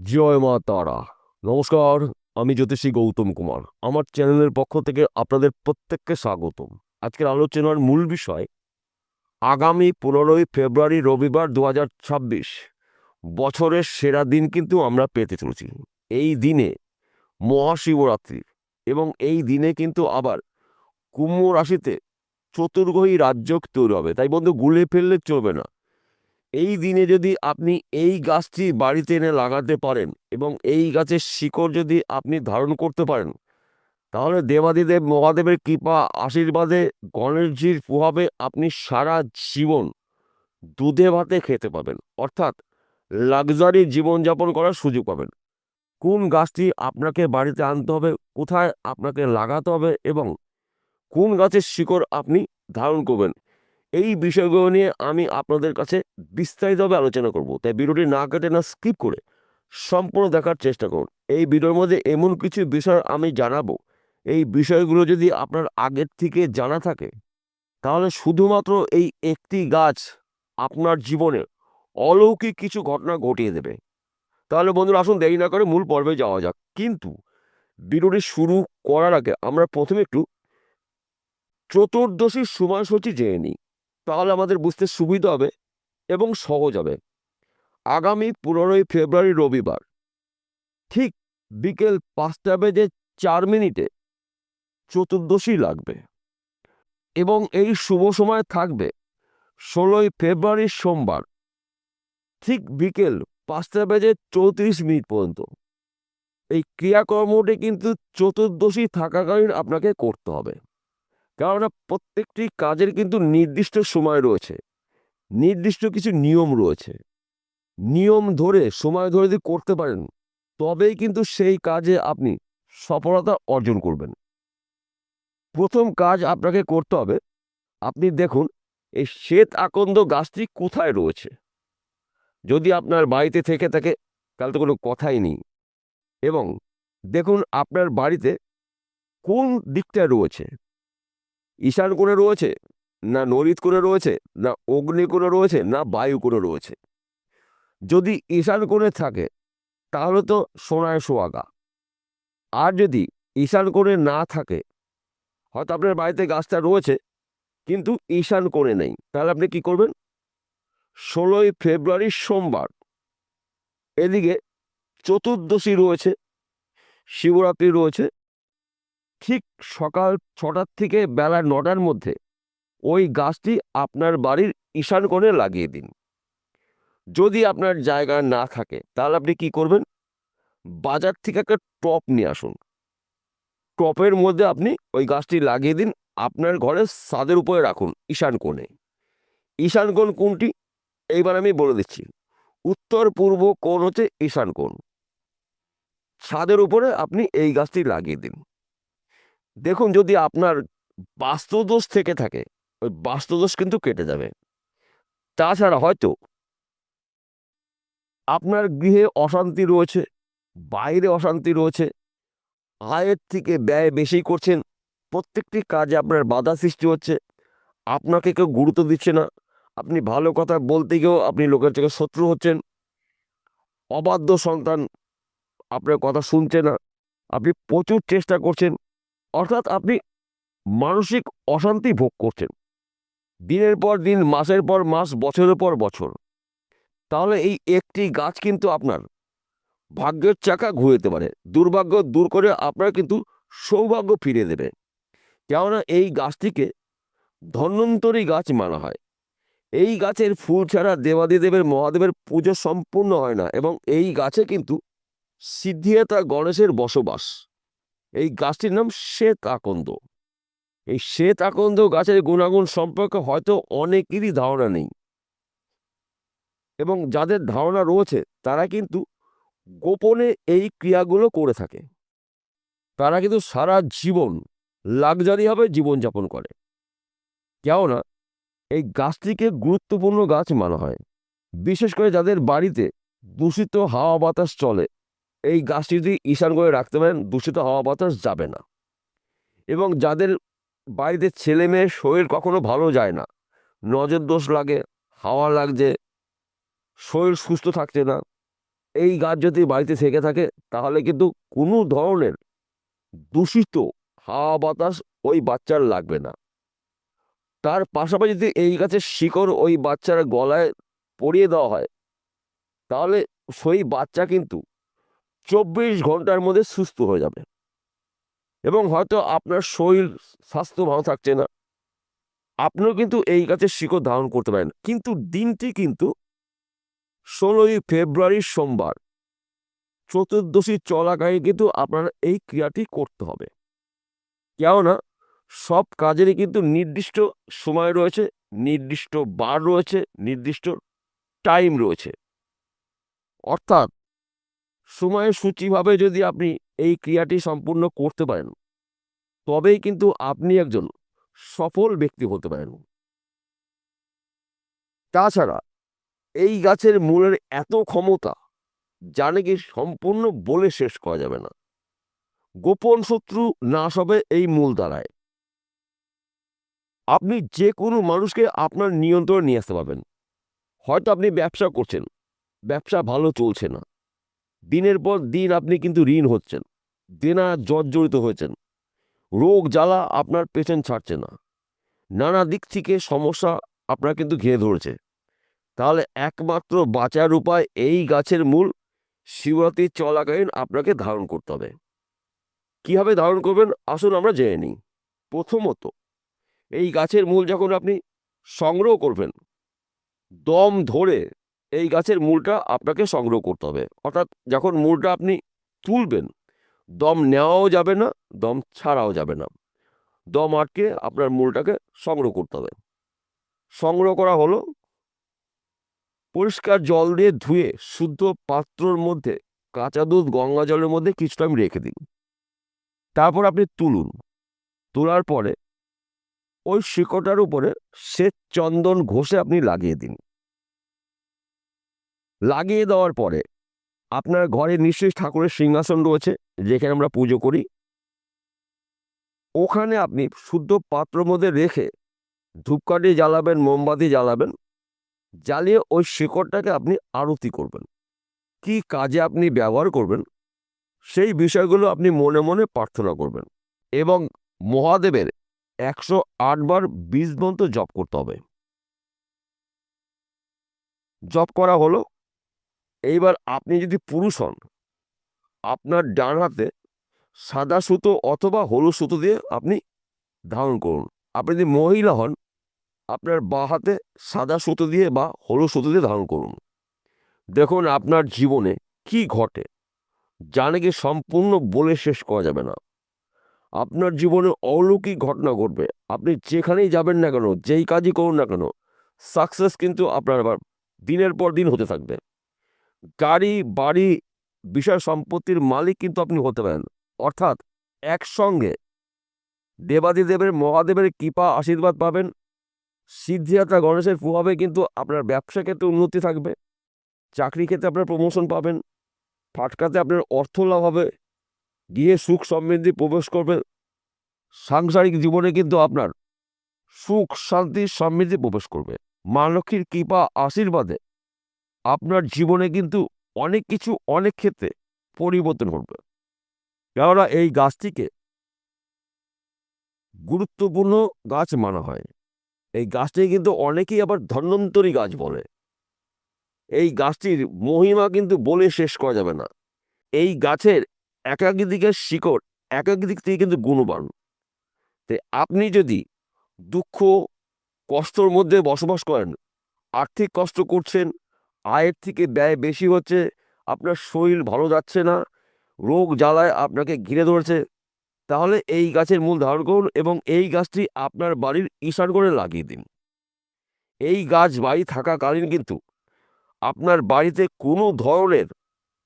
জয় মা তারা নমস্কার, আমি জ্যোতিষী গৌতম কুমার। আমার চ্যানেলের পক্ষ থেকে আপনাদের প্রত্যেককে স্বাগতম। আজকের আলোচনার মূল বিষয়, আগামী পনেরোই ফেব্রুয়ারি রবিবার দু হাজার ছাব্বিশ। বছরের সেরা দিন কিন্তু আমরা পেতে চলেছি। এই দিনে মহাশিবরাত্রি এবং এই দিনে কিন্তু আবার কুম্ভ রাশিতে চতুর্গ্রহী রাজযোগ তৈরি হবে। তাই বন্ধু, গুলে ফেললে চলবে না। এই দিনে যদি আপনি এই গাছটি বাড়িতে এনে লাগাতে পারেন এবং এই গাছের শিকড় যদি আপনি ধারণ করতে পারেন, তাহলে দেবাদিদেব মহাদেবের কৃপা, আশীর্বাদে গণেশজির প্রভাবে আপনি সারা জীবন দুধে ভাতে খেতে পাবেন। অর্থাৎ লাক্সারি জীবনযাপন করার সুযোগ পাবেন। কোন গাছটি আপনাকে বাড়িতে আনতে হবে, কোথায় আপনাকে লাগাতে হবে এবং কোন গাছের শিকড় আপনি ধারণ করবেন এই বিষয়গুলো নিয়ে আমি আপনাদের কাছে বিস্তারিতভাবে আলোচনা করব। তাই ভিডিওটি না কেটে না স্কিপ করে সম্পূর্ণ দেখার চেষ্টা করুন। এই ভিডিওর মধ্যে এমন কিছু বিষয় আমি জানাব। এই বিষয়গুলো যদি আপনার আগের থেকে জানা থাকে, তাহলে শুধুমাত্র এই একটি গাছ আপনার জীবনে অলৌকিক কিছু ঘটনা ঘটিয়ে দেবে। তাহলে বন্ধুরা আসুন দেরি না করে মূল পর্বে যাওয়া যাক। কিন্তু ভিডিওটি শুরু করার আগে আমরা প্রথমে একটু চতুর্দশীর সময়সূচি জেনে নিই। তাহলে আমাদের বুঝতে সুবিধা হবে এবং সহজ হবে। আগামী পনেরোই ফেব্রুয়ারি রবিবার, ঠিক বিকেল পাঁচটা বেজে চার মিনিটে চতুর্দশী লাগবে এবং এই শুভ সময় থাকবে ষোলোই ফেব্রুয়ারি সোমবার, ঠিক বিকেল পাঁচটা বেজে চৌত্রিশ মিনিট পর্যন্ত। এই ক্রিয়াকর্মটি কিন্তু চতুর্দশী থাকাকালীন আপনাকে করতে হবে। কেননা প্রত্যেকটি কাজের কিন্তু নির্দিষ্ট সময় রয়েছে। নির্দিষ্ট কিছু নিয়ম রয়েছে। নিয়ম ধরে, সময় ধরে যদি করতে পারেন, তবেই কিন্তু সেই কাজে আপনি সফলতা অর্জন করবেন। প্রথম কাজ আপনাকে করতে হবে, আপনি দেখুন, এই শ্বেত আকন্দ গাছটি কোথায় রয়েছে? যদি আপনার বাড়িতে থেকে থাকে, তাহলে তো কোনো কথাই নেই। এবং দেখুন, আপনার বাড়িতে কোন দিকটা রয়েছে? ঈশান কোণে রয়েছে, না নরিত কোণে রয়েছে, না অগ্নি কোণে রয়েছে, না বায়ু কোণে রয়েছে। যদি ঈশান কোণে থাকে, তাহলে তো সোনায় সোয়াগা। আর যদি ঈশান কোণে না থাকে, হয়তো আপনার বাড়িতে গাছটা রয়েছে, কিন্তু ঈশান কোণে নেই, তাহলে আপনি কি করবেন? ষোলোই ফেব্রুয়ারি সোমবার, এদিকে চতুর্দশী রয়েছে, শিবরাত্রি রয়েছে ঠিক সকাল ছটার থেকে বেলা নটার মধ্যে ওই গাছটি আপনার বাড়ির ঈশান কোণে লাগিয়ে দিন। যদি আপনার জায়গা না থাকে, তাহলে আপনি কি করবেন? বাজার থেকে একটা টপ নিয়ে আসুন। টপের মধ্যে আপনি ওই গাছটি লাগিয়ে দিন, আপনার ঘরের ছাদের উপরে রাখুন ঈশান কোণে। ঈশান কোণ কোনটি এইবার আমি বলে দিচ্ছি, উত্তর পূর্ব কোণ হচ্ছে ঈশান কোণ। ছাদের উপরে আপনি এই গাছটি লাগিয়ে দিন। দেখুন, যদি আপনার বাস্তুদোষ থেকে থাকে, ওই বাস্তুদোষ কিন্তু কেটে যাবে। তাছাড়া হয়তো আপনার গৃহে অশান্তি রয়েছে, বাইরে অশান্তি রয়েছে, আয়ের থেকে ব্যয় বেশি করছেন, প্রত্যেকটি কাজে আপনার বাধা সৃষ্টি হচ্ছে, আপনাকে কেউ গুরুত্ব দিচ্ছে না, আপনি ভালো কথা বলতে গিয়েও আপনি লোকের থেকে শত্রু হচ্ছেন, অবাধ্য সন্তান আপনার কথা শুনছে না, আপনি প্রচুর চেষ্টা করছেন অর্থাৎ আপনি মানসিক অশান্তি ভোগ করছেন। দিনের পর দিন, মাসের পর মাস, বছরের পর বছর। তাহলে এই একটি গাছ কিন্তু আপনার ভাগ্যের চাকা ঘুরেতে পারে। দুর্ভাগ্য দূর করে আপনার কিন্তু সৌভাগ্য ফিরে দেবে। কেননা এই গাছটিকে ধন্বন্তরী গাছ মানা হয়। এই গাছের ফুল ছাড়া দেবাদিদেবের মহাদেবের পুজো সম্পূর্ণ হয় না এবং এই গাছে কিন্তু সিদ্ধিদাতা গণেশের বসবাস। এই গাছটির নাম শ্বেত আকন্দ। এই শ্বেত আকন্দ গাছের গুণাগুণ সম্পর্কে হয়তো অনেকেরই ধারণা নেই। এবং যাদের ধারণা রয়েছে, তারা কিন্তু গোপনে এই ক্রিয়াগুলো করে থাকে। তারা কিন্তু সারা জীবন লাগজারিভাবে জীবনযাপন করে। কেননা, এই গাছটিকে গুরুত্বপূর্ণ গাছ মানা হয়। বিশেষ করে যাদের বাড়িতে দূষিত হাওয়া বাতাস চলে এই গাছটি যদি ঈশান করে রাখতে পারেন, দূষিত হাওয়া বাতাস যাবে না। এবং যাদের বাড়িতে ছেলে মেয়ের শরীর কখনো ভালো যায় না, নজর দোষ লাগে, হাওয়া লাগছে, শরীর সুস্থ থাকছে না, এই গাছ যদি বাড়িতে থেকে থাকে, তাহলে কিন্তু কোনো ধরনের দূষিত হাওয়া বাতাস ওই বাচ্চার লাগবে না। তার পাশাপাশি যদি এই গাছের শিকড় ওই বাচ্চার গলায় পরিয়ে দেওয়া হয়, তাহলে সেই বাচ্চা কিন্তু চব্বিশ ঘণ্টার মধ্যে সুস্থ হয়ে যাবে। এবং হয়তো আপনার শরীর, স্বাস্থ্য ভালো থাকছে না। আপনিও কিন্তু এই গাছের শিকড় ধারণ করতে পারেন। কিন্তু দিনটি কিন্তু ষোলোই ফেব্রুয়ারির সোমবার, চতুর্দশী চলাকালীন কিন্তু আপনার এই ক্রিয়াটি করতে হবে। কেননা, সব কাজেরই কিন্তু নির্দিষ্ট সময় রয়েছে, নির্দিষ্ট বার রয়েছে, নির্দিষ্ট টাইম রয়েছে। অর্থাৎ সময় সূচিভাবে যদি আপনি এই ক্রিয়াটি সম্পূর্ণ করতে পারেন, তবেই কিন্তু আপনি একজন সফল ব্যক্তি হতে পারেন। তাছাড়া এই গাছের মূলের এত ক্ষমতা যা নাকি সম্পূর্ণ বলে শেষ করা যাবে না। গোপন শত্রু নাশ হবে এই মূল দ্বারায়। আপনি যে কোনো মানুষকে আপনার নিয়ন্ত্রণে নিয়ে আসতে পারবেন। হয়তো আপনি ব্যবসা করছেন, ব্যবসা ভালো চলছে না। দিনের পর দিন আপনি কিন্তু ঋণ হচ্ছেন। দেনা জর্জরিত হয়েছেন। রোগ জ্বালা আপনার পেছন ছাড়ছে না। নানা দিক থেকে সমস্যা আপনার কিন্তু ঘিরে ধরেছে। তাহলে একমাত্র বাঁচার উপায় এই গাছের মূল শিবরাত্রি চলাকালীন আপনাকে ধারণ করতে হবে। কীভাবে ধারণ করবেন? আসুন আমরা জেনে নিই। প্রথমত, এই গাছের মূল যখন আপনি সংগ্রহ করবেন, দম ধরে এই গাছের মূলটা আপনাকে সংগ্রহ করতে হবে। অর্থাৎ যখন মূলটা আপনি তুলবেন, দম নেওয়াও যাবে না, দম ছাড়াও যাবে না। দম আটকে আপনার মূলটাকে সংগ্রহ করতে হবে। সংগ্রহ করা হলো পরিষ্কার জল দিয়ে ধুয়ে শুদ্ধ পাত্রর মধ্যে, কাঁচা দুধ গঙ্গা জলের মধ্যে কিছু টাইম রেখে দিন তারপর আপনি তুলুন। তোলার পরে ওই শিকটার উপরে শ্বেত চন্দন ঘষে আপনি লাগিয়ে দিন। লাগিয়ে দেওয়ার পরে আপনার ঘরে নিশ্চয়ই ঠাকুরের সিংহাসন রয়েছে, যেখানে আমরা পুজো করি। ওখানে আপনি শুদ্ধ পাত্র মধ্যে রেখে ধূপকাঠি জ্বালাবেন, মোমবাতি জ্বালাবেন, জ্বালিয়ে ওই শিকড়টাকে আপনি আরতি করবেন। কি কাজে আপনি ব্যবহার করবেন, সেই বিষয়গুলো আপনি মনে মনে প্রার্থনা করবেন এবং মহাদেবের একশো আটবার বীজ মন্ত্র জপ করতে হবে। জপ করা হলো এইবার আপনি যদি পুরুষ হন, আপনার ডান হাতে সাদা সুতো অথবা হলুদ সুতো দিয়ে আপনি ধারণ করুন। আপনি যদি মহিলা হন, আপনার বাঁ হাতে সাদা সুতো দিয়ে বা হলুদ সুতো দিয়ে ধারণ করুন। দেখুন আপনার জীবনে কি ঘটে যা নাকি সম্পূর্ণ বলে শেষ করা যাবে না। আপনার জীবনে অলৌকিক ঘটনা ঘটবে, আপনি যেখানেই যাবেন না কেন, যেই কাজই করুন না কেন সাকসেস কিন্তু আপনার দিনের পর দিন হতে থাকবে। গাড়ি, বাড়ি, বিষয় সম্পত্তির মালিক কিন্তু আপনি হতে পারেন। অর্থাৎ একসঙ্গে দেবাদিদেবের, মহাদেবের কৃপা, আশীর্বাদ পাবেন। সিদ্ধিয়াত্রা গণেশের প্রভাবে কিন্তু আপনার ব্যবসা ক্ষেত্রে উন্নতি থাকবে। চাকরি ক্ষেত্রে আপনার প্রমোশন পাবেন। ফাটকাতে আপনার অর্থ লাভ হবে। গিয়ে সুখ সমৃদ্ধি প্রবেশ করবে। সাংসারিক জীবনে কিন্তু আপনার সুখ, শান্তি, সমৃদ্ধি প্রবেশ করবে। মা লক্ষ্মীর কৃপা, আশীর্বাদে আপনার জীবনে কিন্তু অনেক কিছু অনেক ক্ষেত্রে পরিবর্তন ঘটবে। কেননা এই গাছটিকে গুরুত্বপূর্ণ গাছ মানা হয়। এই গাছটি কিন্তু অনেকেই আবার ধন্বন্তরী গাছ বলে। এই গাছটির মহিমা কিন্তু বলে শেষ করা যাবে না। এই গাছের একাকি দিকের শিকড় একাকি দিক থেকে কিন্তু গুণবান। তাই আপনি যদি দুঃখ, কষ্টর মধ্যে বসবাস করেন, আর্থিক কষ্ট করছেন আয়ের থেকে ব্যয় বেশি হচ্ছে, আপনার শরীর ভালো যাচ্ছে না, রোগ জ্বালায় আপনাকে ঘিরে ধরেছে। তাহলে এই গাছের মূল ধারণ করুন এবং এই গাছটি আপনার বাড়ির ঈশান করে লাগিয়ে দিন। এই গাছ বাড়ি থাকাকালীন কিন্তু আপনার বাড়িতে কোনো ধরনের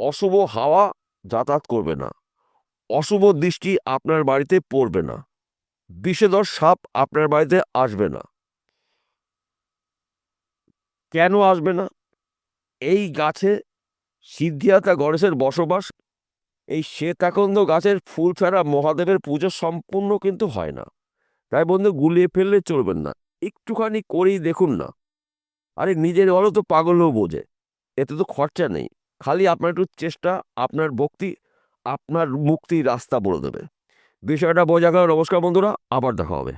অশুভ হাওয়া যাতায়াত করবে না, অশুভ দৃষ্টি আপনার বাড়িতে পড়বে না, বিষেধর সাপ আপনার বাড়িতে আসবে না। কেন আসবে না? এই গাছে সিদ্ধিয়াতা গণেশের বসবাস, এই শ্বেতাকন্দ গাছের ফুল ছাড়া মহাদেবের পুজো সম্পূর্ণ কিন্তু হয় না। তাই বন্ধু, গুলিয়ে ফেললে চলবেন না, একটুখানি করেই দেখুন না। আরে নিজের বলো তো পাগলও বোঝে, এতে তো খরচা নেই। খালি আপনার একটু চেষ্টা, আপনার ভক্তি, আপনার মুক্তির রাস্তা বলে দেবে। বিষয়টা বোঝা গেল, নমস্কার বন্ধুরা, আবার দেখা হবে।